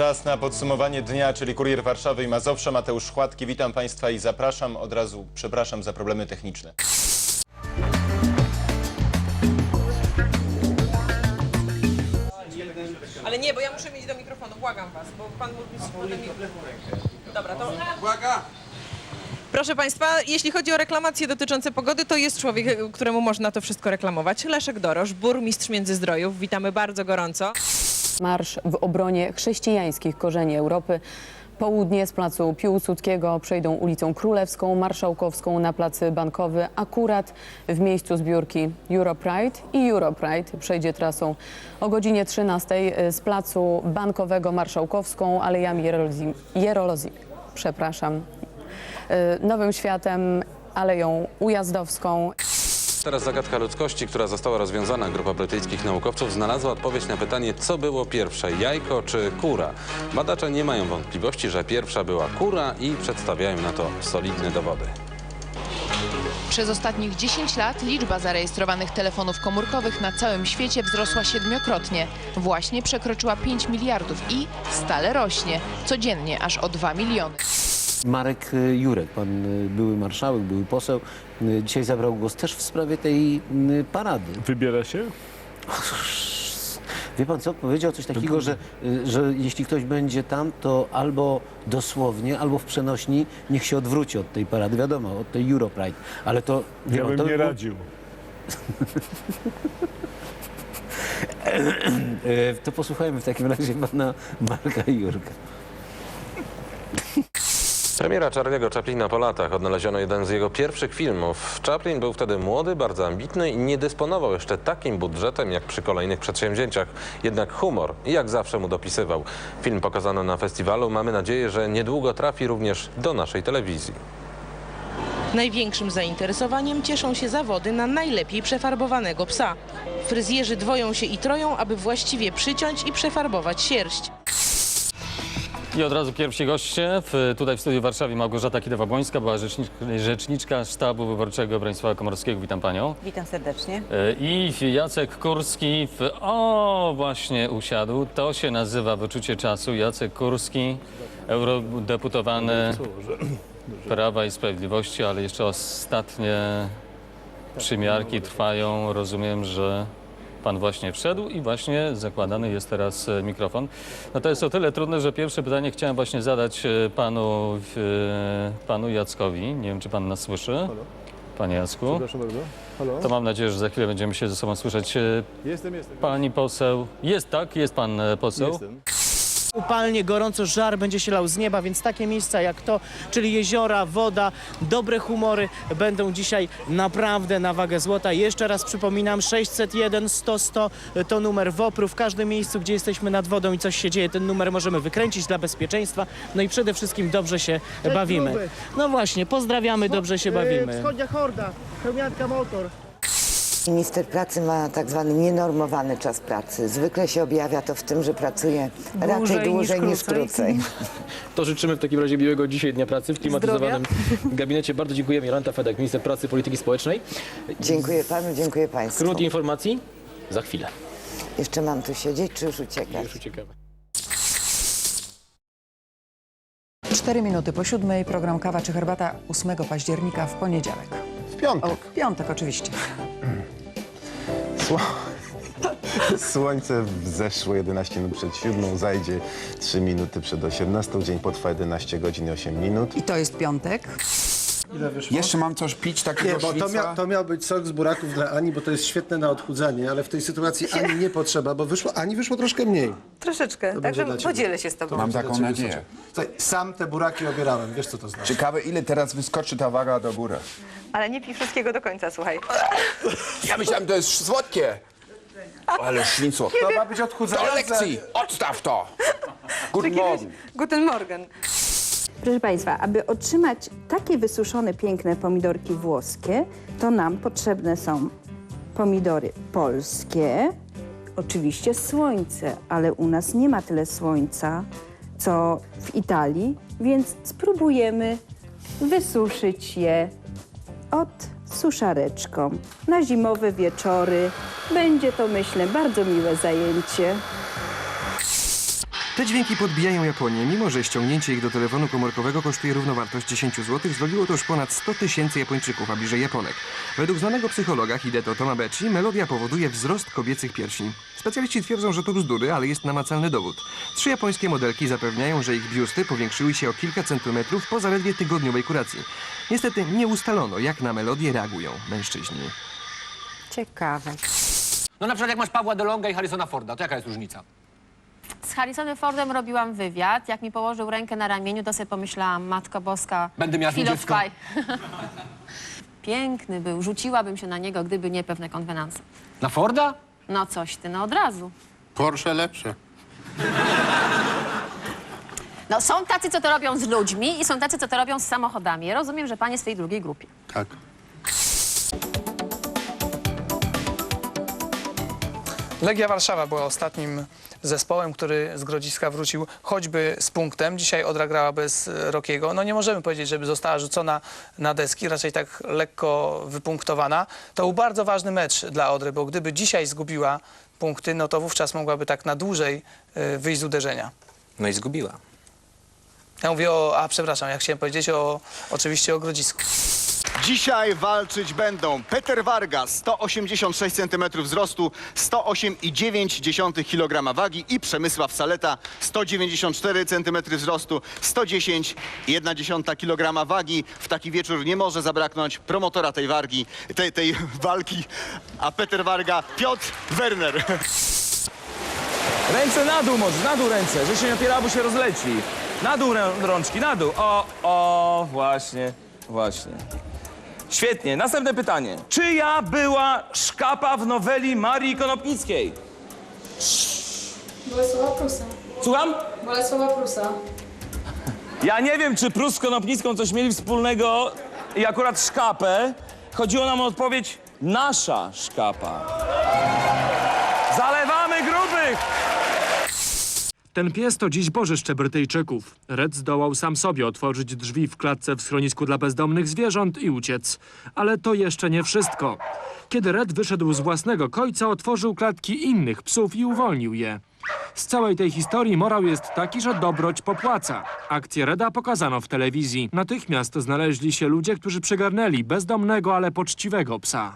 Czas na podsumowanie dnia, czyli Kurier Warszawy i Mazowsza. Mateusz Chładki, witam Państwa i zapraszam. Od razu przepraszam za problemy techniczne. Ale nie, bo ja muszę mieć do mikrofonu, błagam was, bo pan burmistrz pode mi... Dobra, to... Proszę Państwa, jeśli chodzi o reklamacje dotyczące pogody, to jest człowiek, któremu można to wszystko reklamować. Leszek Dorosz, burmistrz Międzyzdrojów. Witamy bardzo gorąco. Marsz w obronie chrześcijańskich korzeni Europy. Południe z placu Piłsudskiego przejdą ulicą Królewską, Marszałkowską na placy Bankowy. Akurat w miejscu zbiórki Europride i Europride przejdzie trasą o godzinie 13 z placu Bankowego Marszałkowską, Alejami Jerolozim, Jerolozim przepraszam, y, Nowym Światem, Aleją Ujazdowską. Teraz zagadka ludzkości, która została rozwiązana. Grupa brytyjskich naukowców znalazła odpowiedź na pytanie, co było pierwsze, jajko czy kura. Badacze nie mają wątpliwości, że pierwsza była kura i przedstawiają na to solidne dowody. Przez ostatnich 10 lat liczba zarejestrowanych telefonów komórkowych na całym świecie wzrosła siedmiokrotnie. Właśnie przekroczyła 5 miliardów i stale rośnie. Codziennie aż o 2 miliony. Marek y, Jurek, pan y, były marszałek, były poseł, y, dzisiaj zabrał głos też w sprawie tej parady. Wybiera się? Wie pan co, powiedział coś takiego, że, że jeśli ktoś będzie tam, to albo dosłownie, albo w przenośni niech się odwróci od tej parady, wiadomo, od tej Europride. Ale to... wie Ja pan, bym to nie radził. E, To posłuchajmy w takim razie pana Marka Jurka. Premiera Charlie'ego Chaplina po latach odnaleziono jeden z jego pierwszych filmów. Chaplin był wtedy młody, bardzo ambitny i nie dysponował jeszcze takim budżetem jak przy kolejnych przedsięwzięciach. Jednak humor jak zawsze mu dopisywał. Film pokazano na festiwalu. Mamy nadzieję, że niedługo trafi również do naszej telewizji. Największym zainteresowaniem cieszą się zawody na najlepiej przefarbowanego psa. Fryzjerzy dwoją się i troją, aby właściwie przyciąć i przefarbować sierść. I od razu pierwsi goście. W, tutaj w studiu w Warszawie Małgorzata Kidawa-Błońska, była rzecznik, rzeczniczka sztabu wyborczego Bronisława Komorowskiego. Witam panią. Witam serdecznie. E, I Jacek Kurski. W, o, właśnie usiadł. To się nazywa wyczucie czasu. Jacek Kurski, eurodeputowany Prawa i Sprawiedliwości, ale jeszcze ostatnie przymiarki trwają. Rozumiem, że pan właśnie wszedł i właśnie zakładany jest teraz e, mikrofon. No to jest o tyle trudne, że pierwsze pytanie chciałem właśnie zadać e, panu, e, panu Jackowi. Nie wiem, czy pan nas słyszy. Panie Jacku. Proszę bardzo. Halo? To mam nadzieję, że za chwilę będziemy się ze sobą słyszeć. Jestem, jestem. Pani poseł. Jest tak, jest pan poseł. Jestem. Upalnie, gorąco, żar będzie się lał z nieba, więc takie miejsca jak to, czyli jeziora, woda, dobre humory będą dzisiaj naprawdę na wagę złota. Jeszcze raz przypominam, 601 100 100 to numer WOPR-u. W każdym miejscu, gdzie jesteśmy nad wodą i coś się dzieje, ten numer możemy wykręcić dla bezpieczeństwa. No i przede wszystkim dobrze się bawimy. No właśnie, pozdrawiamy, dobrze się bawimy. Wschodnia horda, pełniatka motor. Minister pracy ma tak zwany nienormowany czas pracy. Zwykle się objawia to w tym, że pracuje raczej dłużej niż krócej. To życzymy w takim razie miłego dzisiaj Dnia Pracy w klimatyzowanym gabinecie. Bardzo dziękujemy. Jolanta Fedek, minister pracy i polityki społecznej. Dziękuję panu, dziękuję państwu. Skrót informacji za chwilę. Jeszcze mam tu siedzieć, czy już uciekać? Już uciekamy. 4 minuty po siódmej, program Kawa czy Herbata 8 października w poniedziałek. W piątek. O, w piątek oczywiście. Sło... Słońce wzeszło 11 minut przed siódmą, zajdzie 3 minuty przed 18. Dzień potrwa 11 godzin i 8 minut. I to jest piątek. Jeszcze mam coś pić takiego Nie, bo to, mia, to miał być sok z buraków dla Ani, bo to jest świetne na odchudzanie, ale w tej sytuacji Ani nie potrzeba, bo wyszło, Ani wyszło troszkę mniej. Troszeczkę, dla ciebie. się z tobą. Mam taką nadzieję. Słuchaj, sam te buraki obierałem, wiesz co to znaczy. Ciekawe, ile teraz wyskoczy ta waga do góry. Ale nie pij wszystkiego do końca, słuchaj. Ja myślałem, to jest słodkie. Ale świństwo. To ma być odchudzające. Odstaw to! Guten Morgen. Guten Morgen. Proszę Państwa, aby otrzymać takie wysuszone, piękne pomidorki włoskie, to nam potrzebne są pomidory polskie, oczywiście słońce, ale u nas nie ma tyle słońca, co w Italii, więc spróbujemy wysuszyć je od suszareczką na zimowe wieczory. Będzie to, myślę, bardzo miłe zajęcie. Te dźwięki podbijają Japonię. Mimo, że ściągnięcie ich do telefonu komórkowego kosztuje równowartość 10 zł, zrobiło to już ponad 100 tysięcy Japończyków, a bliżej Japonek. Według znanego psychologa Hideto Tomabechi melodia powoduje wzrost kobiecych piersi. Specjaliści twierdzą, że to bzdury, ale jest namacalny dowód. Trzy japońskie modelki zapewniają, że ich biusty powiększyły się o kilka centymetrów po zaledwie tygodniowej kuracji. Niestety nie ustalono, jak na melodię reagują mężczyźni. Ciekawe. No na przykład jak masz Pawła DeLonga i Harrisona Forda, to jaka jest różnica? Z Harrisonem Fordem robiłam wywiad. Jak mi położył rękę na ramieniu, to sobie pomyślałam, Matko Boska, Będę miała chwilę dziecko? trwaj. Piękny był, rzuciłabym się na niego, gdyby nie pewne konwenanse. Na Forda? No coś ty, no od razu. Porsche lepsze. No są tacy, co to robią z ludźmi i są tacy, co to robią z samochodami. Ja rozumiem, że pan jest w tej drugiej grupie. Tak. Legia Warszawa była ostatnim zespołem, który z Grodziska wrócił choćby z punktem. Dzisiaj Odra grała bez Rokiego. No nie możemy powiedzieć, żeby została rzucona na deski, raczej tak lekko wypunktowana. To był bardzo ważny mecz dla Odry, bo gdyby dzisiaj zgubiła punkty, no to wówczas mogłaby tak na dłużej e, wyjść z uderzenia. No i zgubiła. Ja mówię o, a przepraszam, ja chciałem powiedzieć o, oczywiście o Grodzisku. Dzisiaj walczyć będą Peter Vargas, 186 cm wzrostu, 108,9 kg wagi i Przemysław Saleta, 194 cm wzrostu, 110,1 kg wagi. W taki wieczór nie może zabraknąć promotora tej wargi, tej, tej walki, a Peter Varga, Piotr Werner. Ręce na dół może, na dół ręce, że się nie opiera, bo się rozleci. Na dół rączki, na dół. O, o, właśnie, właśnie. Świetnie. Następne pytanie. Czyja była szkapa w noweli Marii Konopnickiej? Bolesława Prusa. Słucham? Bolesława Prusa. Ja nie wiem, czy Prus z Konopnicką coś mieli wspólnego i akurat szkapę. Chodziło nam o odpowiedź nasza szkapa. Zalewamy grubych! Ten pies to dziś bożyszcze Brytyjczyków. Red zdołał sam sobie otworzyć drzwi w klatce w schronisku dla bezdomnych zwierząt i uciec. Ale to jeszcze nie wszystko. Kiedy Red wyszedł z własnego kojca, otworzył klatki innych psów i uwolnił je. Z całej tej historii morał jest taki, że dobroć popłaca. Akcję Reda pokazano w telewizji. Natychmiast znaleźli się ludzie, którzy przygarnęli bezdomnego, ale poczciwego psa.